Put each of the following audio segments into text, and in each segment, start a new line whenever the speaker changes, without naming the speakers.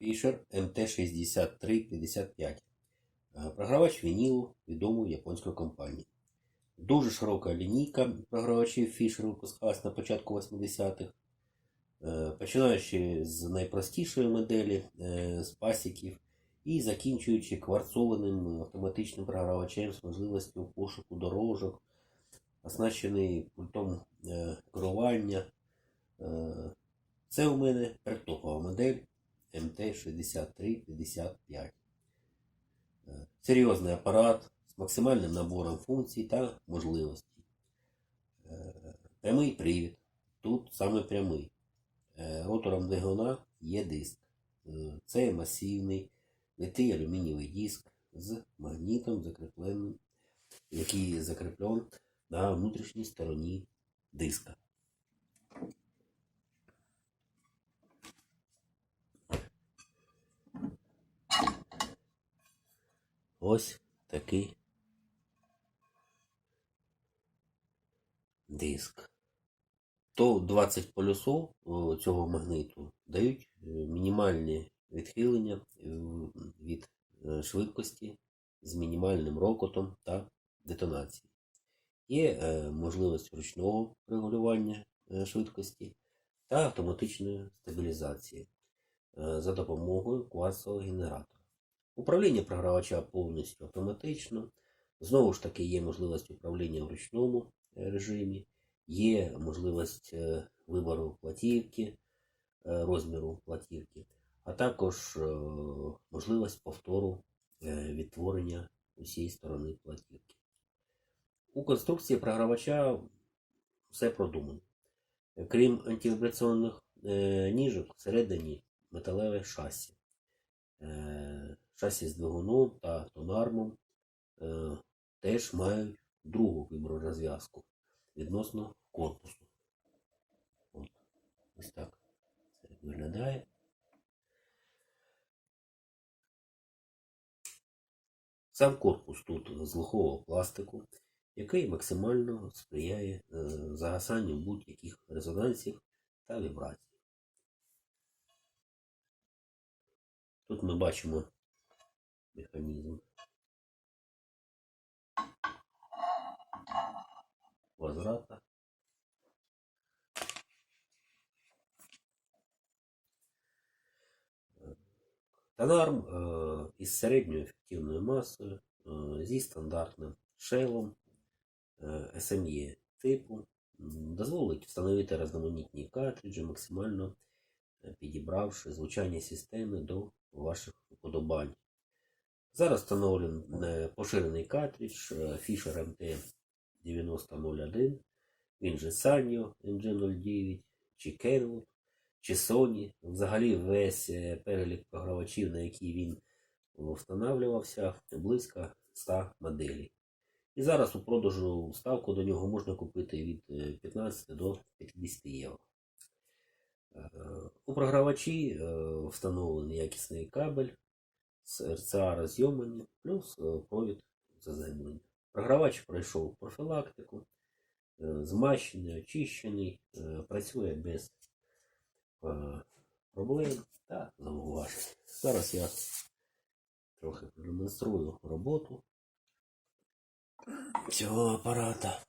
Fisher MT6355. Е, Програвач вінілу відомої японської компанії. Дуже широка лінійка програвачів Fisher випускалась на початку 80-х. Е, Починаючи з найпростішої моделі з пасіків і закінчуючи кварцованим автоматичним програвачем з можливістю пошуку дорожок, оснащений пультом керування. Це у мене трьохтопова модель МТ6355. Е, Серйозний апарат з максимальним набором функцій та можливостей. Е, Прямий привід. Тут саме прямий. Е, Ротором двигуна є диск. Е, Це масивний литий алюмінієвий диск з магнітом, закріпленим, який закріплен на внутрішній стороні диска. Ось такий диск. То 20 полюсов цього магниту дають е, мінімальні відхилення е, від е, швидкості з мінімальним рокотом та детонацією. Є е, можливість ручного регулювання е, швидкості та автоматичної стабілізації е, за допомогою кварцового генератора. Управління програвача повністю автоматично. Знову ж таки, є можливість управління в ручному е, режимі, є можливість е, вибору платівки, е, розміру платівки, а також можливість повтору відтворення усієї сторони платівки. У конструкції програвача все продумано. Крім антивібраційних ніжок, всередині металеве шасі. Шасі з двигуном та тонармом е, теж мають другу вібророзв'язку відносно корпусу. От. Ось так це виглядає. Сам корпус тут з глухого пластику, який максимально сприяє е, загасанню будь-яких резонансів та вібрацій. Тут ми бачимо механізм возврата. Тонарм із середньою ефективною масою, е, зі стандартним шелом е, SME типу, дозволить встановити різноманітні картриджі, максимально підібравши звучання системи до ваших уподобань. Зараз встановлений е, поширений картридж е, Fisher MT9001, він же Sanyo MG09 чи Kenwood чи Sony. Взагалі весь е, перелік програвачів, на які він встановлювався, близько 100 моделей. І зараз у продажу ставку до нього можна купити від е, 15 до 50 євро. У програвачі встановлений якісний кабель з RCA розйомлення, плюс е, провід заземлення. Програвач пройшов профілактику, е, змащений, очищений, е, працює без проблем та зауважень. Зараз я трохи продемонструю роботу цього апарата.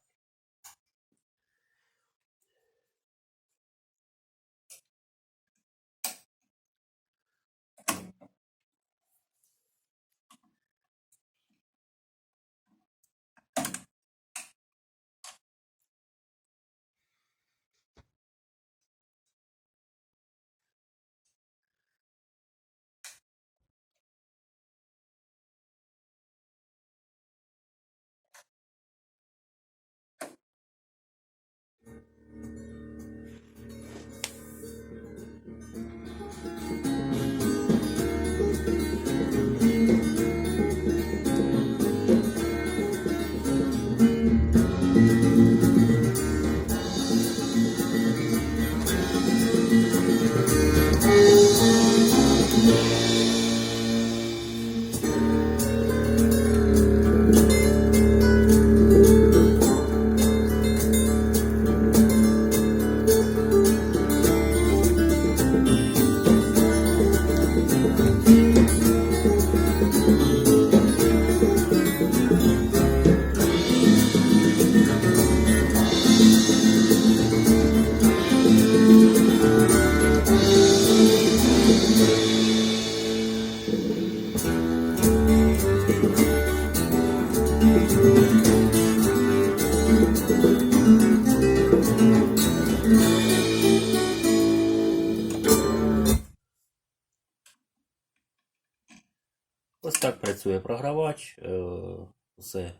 Так працює програвач. Е, Все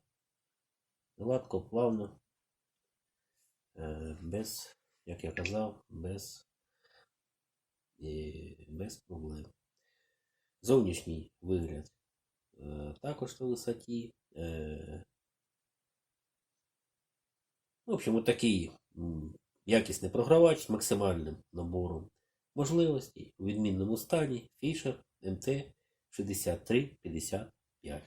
гладко, плавно. Е, Без, як я казав, без, е, без проблем. Зовнішній вигляд також на висоті. В общем, от такий якісний програвач з максимальним набором можливостей у відмінному стані Fisher MT 6355.